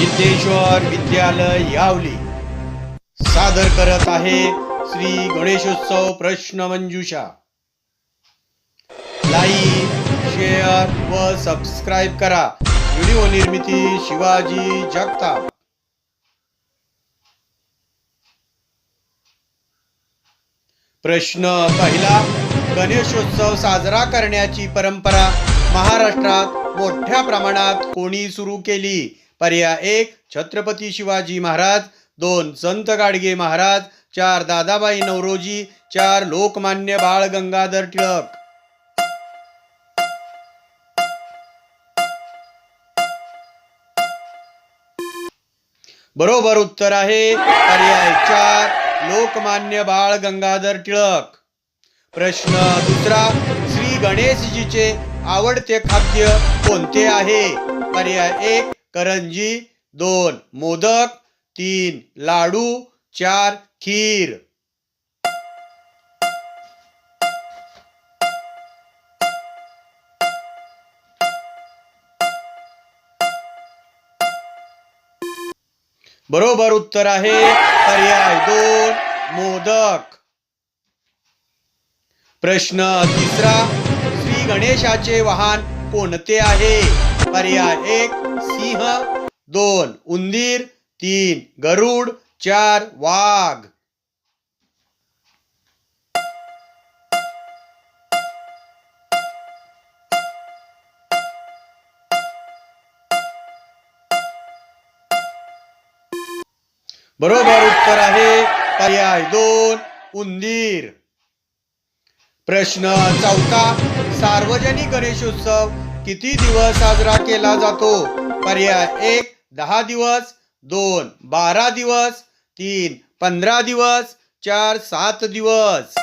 सिद्धेश्वर विद्यालय यावली. सादर करत आहे श्री गणेशोत्सव प्रश्न मंजुषा. लाईक शेअर व सबस्क्राईब करा. व्हिडिओ निर्मिती शिवाजी जगताप. प्रश्न पहिला गणेशोत्सव साजरा करण्याची परंपरा महाराष्ट्रात मोठ्या प्रमाणात कोणी सुरू केली? पर्याय एक छत्रपती शिवाजी महाराज. दोन संत गाडगे महाराज. चार दादाबाई नवरोजी. चार लोकमान्य बाळ गंगाधर टिळक. बरोबर उत्तर आहे. पर्याय चार लोकमान्य बाळ गंगाधर टिळक. प्रश्न दुसरा श्री गणेशजीचे आवडते खाद्य कोणते आहे? पर्याय एक करंजी दोन. मोदक तीन. लाडू चार. खीर. बरोबर उत्तर आहे पर्याय दोन. मोदक. प्रश्न तिसरा श्री गणेशाचे वाहन कोणते आहे? पर्याय एक सिंह दोन उंदीर तीन गरुड चार वाघ. बरोबर उत्तर आहे पर्याय दोन उंदीर. प्रश्न चौथा सार्वजनिक गणेशोत्सव किती दिवस साजरा केला जातो? पर्याय एक दहा दिवस दोन बारा दिवस तीन पंधरा दिवस चार सात दिवस.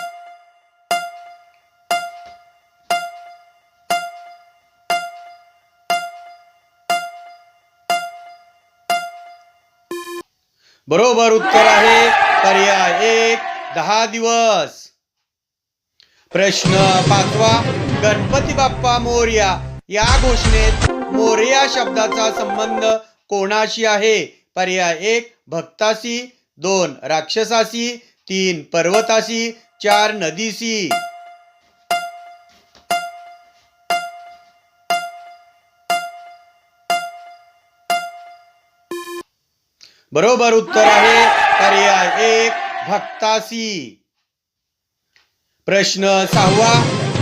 बरोबर उत्तर आहे पर्याय एक दहा दिवस. प्रश्न पाचवा गणपती बाप्पा मोर्या या घोषणेत मोर्या शब्दाचा संबंध कोणाशी आहे? पर्याय एक भक्ताशी दोन राक्षसाशी तीन पर्वताशी चार नदीशी बरोबर उत्तर आहे पर्याय एक भक्तासी. प्रश्न सहावा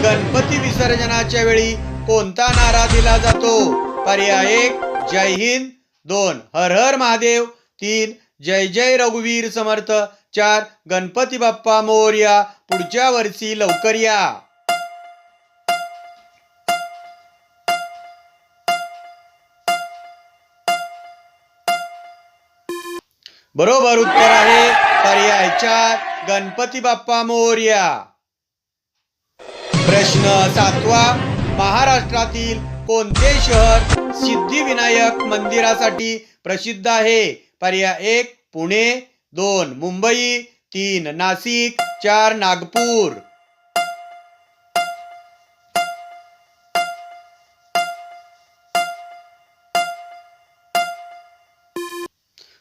गणपती विसर्जनाच्या वेळी कोणता नारा दिला जातो? पर्याय एक जय हिंद. दोन हर हर महादेव. तीन जय जय रघुवीर समर्थ. चार गणपती बाप्पा मोर्या. पुढच्या वर्षी लवकर या. बरोबर उत्तर आहे. पर्याय चार गणपती बाप्पा मोर्या. प्रश्न सातवा. महाराष्ट्रातील कोणते शहर सिद्धिविनायक मंदिरासाठी प्रसिद्ध आहे? पर्याय एक पुणे. दोन मुंबई. तीन नाशिक. चार नागपूर.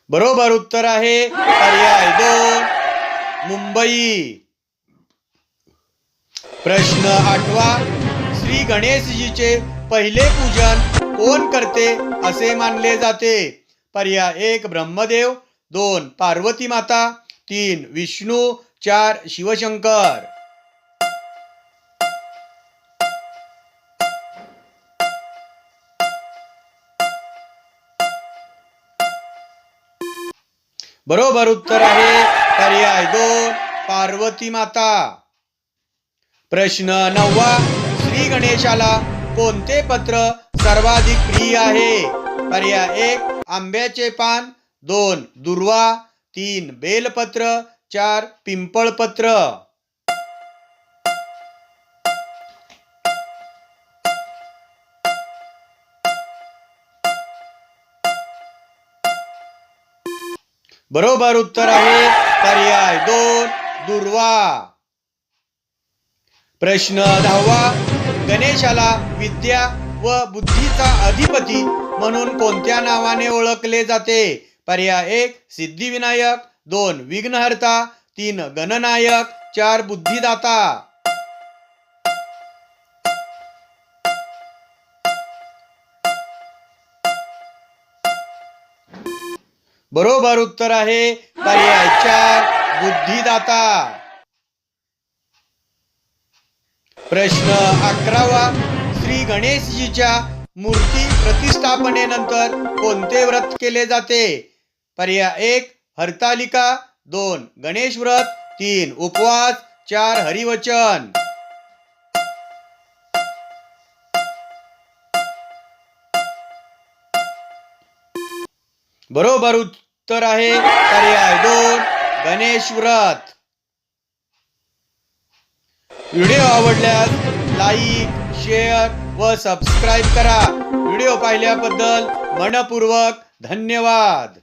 बरोबर उत्तर आहे पर्याय दोन मुंबई. प्रश्न आठवा. श्री गणेशजीचे पहिले पूजन कोण करते असे मानले जाते? पर्याय एक ब्रह्मदेव. दोन पार्वती माता. तीन विष्णू. चार शिवशंकर. बरोबर उत्तर आहे पर्याय दोन पार्वती माता. प्रश्न नववा. श्री गणेशाला कोणते पत्र सर्वाधिक प्रिय आहे? पर्याय एक आंब्याचे पान. दोन दुर्वा. तीन बेलपत्र. चार पिंपळपत्र. बरोबर उत्तर आहे पर्याय दोन दुर्वा. प्रश्न दहावा. गणेशाला विद्या व बुद्धीचा अधिपती म्हणून कोणत्या नावाने ओळखले जाते? पर्याय एक सिद्धिविनायक. दोन विघ्नहर्ता. तीन गणनायक. चार बुद्धिदाता. बरोबर उत्तर आहे पर्याय चार बुद्धिदाता. प्रश्न अकरावा श्री गणेशजीच्या मूर्ती प्रतिष्ठापनेनंतर कोणते व्रत केले जाते? पर्याय एक हरतालिका दोन गणेश व्रत तीन उपवास चार हरिवचन. बरोबर उत्तर आहे पर्याय दोन गणेश व्रत. व्हिडिओ आवडल्यास लाईक शेअर व सबस्क्राईब करा. व्हिडिओ पाहिल्याबद्दल मनपूर्वक धन्यवाद.